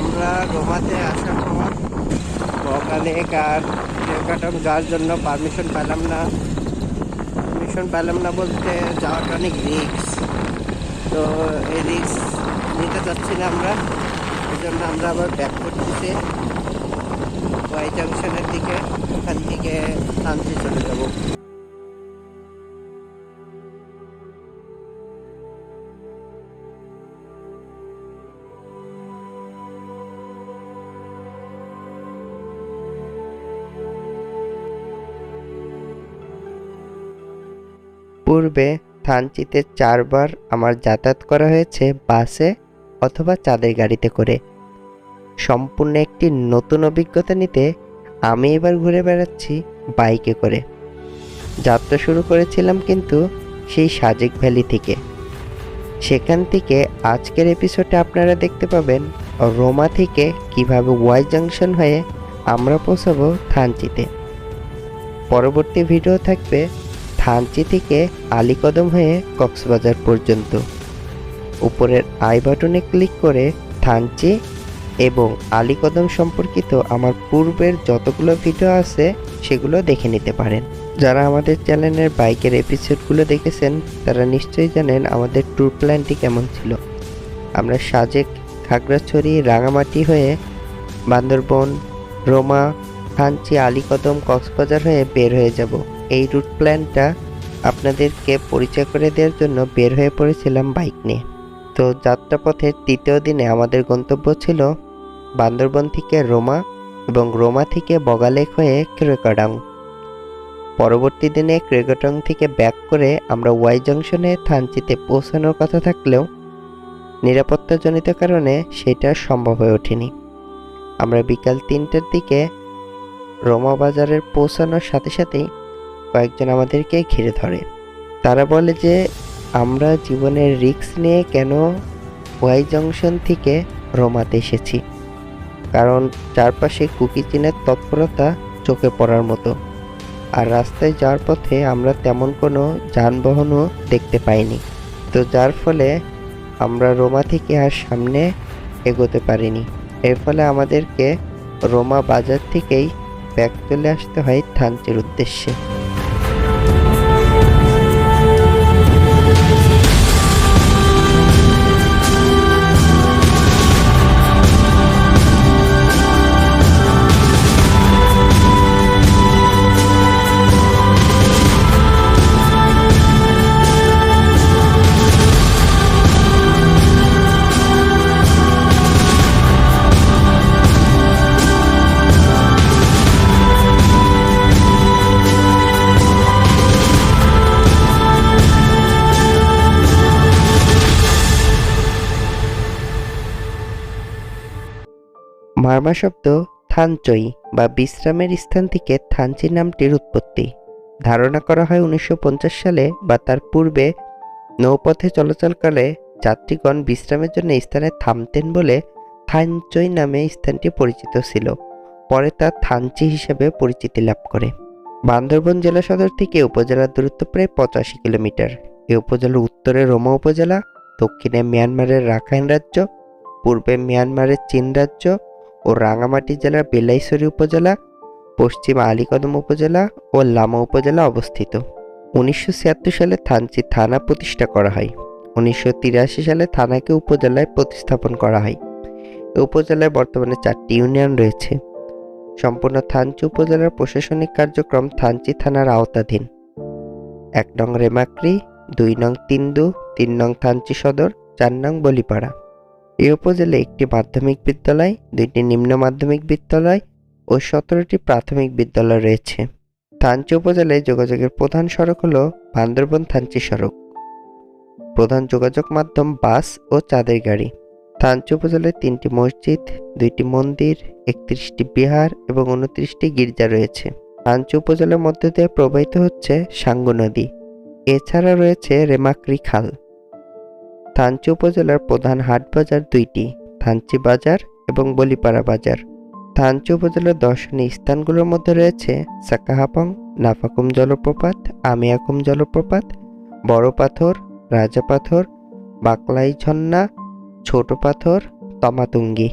আমরা রোমাতে আসার পর বকালে কার কাটন যাওয়ার জন্য পারমিশন পেলাম না। পারমিশন পেলাম না বলতে যাওয়াটা অনেক রিক্স তো এই রিক্স নিতে চাচ্ছি না আমরা। এই জন্য আমরা আবার ব্যাক করতেছি। ওয়াই জাংশনের দিকে, ওখান থেকে শান্তি চলে যাব। পূর্বে থানচিতে চারবার আমার যাতায়াত করা হয়েছে বাসে অথবা চাঁদের গাড়িতে করে। সম্পূর্ণ একটি নতুন অভিজ্ঞতা নিতে আমি এবার ঘুরে বেড়াচ্ছি বাইকে করে। যাত্রা শুরু করেছিলাম কিন্তু সেই সাজেক ভ্যালি থেকে। সেখান থেকে আজকের এপিসোডে আপনারা দেখতে পাবেন রোমা থেকে কীভাবে ওয়াই জাংশন হয়ে আমরা পৌঁছাবো থানচিতে। পরবর্তী ভিডিও থাকবে থানচি থেকে আলীকদম হয়ে কক্সবাজার পর্যন্ত। উপরের আই বাটনে ক্লিক করে থানচি এবং আলীকদম সম্পর্কিত আমার পূর্বের যতগুলো ভিডিও আছে, সেগুলো দেখে নিতে পারেন। যারা আমাদের চ্যানেলের বাইকের এপিসোডগুলো দেখেছেন, তারা নিশ্চয়ই জানেন আমাদের ট্যুর প্ল্যানটি কেমন ছিল। আমরা সাজেক, খাগড়াছড়ি, রাঙামাটি হয়ে বান্দরবন, রোমা, থানচি আলীকদম কক্সবাজার হয়ে বের হয়ে যাব। এই রুট প্ল্যানটা আপনাদেরকে পরিচয় করে দেওয়ার জন্য বের হয়ে পড়েছিলাম বাইক নিয়ে। তো যাত্রাপথের তৃতীয় দিনে আমাদের গন্তব্য ছিল বান্দরবন থেকে রোমা এবং রোমা থেকে বগালেক হয়ে ক্রেকাডাং পরবর্তী দিনে ক্রেকাডাং থেকে ব্যাক করে আমরা ওয়াই জংশনে থানচিতে পৌঁছানোর কথা থাকলেও নিরাপত্তাজনিত কারণে সেটা সম্ভব হয়ে ওঠেনি। আমরা বিকাল তিনটার দিকে রোমা বাজারের পৌঁছানোর সাথে সাথেই কয়েকজন আমাদেরকে ঘিরে ধরে। তারা বলে যে, আমরা জীবনের রিস্ক নিয়ে কেন ওয়াই জংশন থেকে রোমাতে এসেছি? কারণ চারপাশে কুকি চিনের তৎপরতা চোখে পড়ার মতো। আর রাস্তায় যাওয়ার পথে আমরা তেমন কোনো যানবাহনও দেখতে পাইনি। তো যার ফলে আমরা রোমা থেকে আর সামনে এগোতে পারিনি। এর ফলে আমাদেরকে রোমা বাজার থেকেই ব্যাগ চলে আসতে হয় থানচির উদ্দেশ্যে। মারমা শব্দ থানচই বা বিশ্রামের স্থান থেকে থানচি নামটির উৎপত্তি। ধারণা করা হয় উনিশশো পঞ্চাশ সালে বা তার পূর্বে নৌপথে চলাচলকালে যাত্রীগণ বিশ্রামের জন্য স্থানে থামতেন বলে থানচই নামে স্থানটি পরিচিত ছিল। পরে তা থানচি হিসেবে পরিচিতি লাভ করে। বান্দরবন জেলা সদর থেকে উপজেলার দূরত্ব প্রায় পঁচাশি কিলোমিটার। এ উপজেলার উত্তরে রোমা উপজেলা, দক্ষিণে মিয়ানমারের রাখাইন রাজ্য, পূর্বে মিয়ানমারের চীন রাজ্য ও রাঙামাটি জেলার বেলাইছড়ি উপজেলা, পশ্চিম আলীকদম উপজেলা ও লামা উপজেলা অবস্থিত। উনিশশো ছিয়াত্তর সালে থানচি থানা প্রতিষ্ঠা করা হয়। উনিশশো তিরাশি সালে থানাকে উপজেলায় প্রতিস্থাপন করা হয়। উপজেলায় বর্তমানে চারটি ইউনিয়ন রয়েছে। সম্পূর্ণ থানচি উপজেলার প্রশাসনিক কার্যক্রম থানচি থানার আওতাধীন। এক নং রেমাক্রি, দুই নং তিন্দু, তিন নং থানচি সদর, চার নং বলিপাড়া। এই উপজেলায় একটি মাধ্যমিক বিদ্যালয়, দুইটি নিম্ন মাধ্যমিক বিদ্যালয় ও সতেরোটি প্রাথমিক বিদ্যালয় রয়েছে। থানচি উপজেলায় যোগাযোগের প্রধান সড়ক হল বান্দরবন থানচি সড়ক। প্রধান যোগাযোগ মাধ্যম বাস ও চাঁদের গাড়ি। থানচি উপজেলায় তিনটি মসজিদ, দুইটি মন্দির, একত্রিশটি বিহার এবং উনত্রিশটি গির্জা রয়েছে। থানচি উপজেলার মধ্যে দিয়ে প্রবাহিত হচ্ছে সাঙ্গু নদী। এছাড়া রয়েছে রেমাক্রি খাল। থানচি উপজেলার প্রধান হাট বাজার দুইটি, থানচি বাজার এবং বলিপাড়া বাজার। থানচি উপজেলার দর্শনীয় স্থানগুলোর মধ্যে রয়েছে সাকাহাপং, নাফাকুম জলপ্রপাত, আমিয়াকুম জলপ্রপাত, বড় পাথর, রাজা পাথর, বাকলাই ঝর্ণা, ছোট পাথর, তমাতুঙ্গি।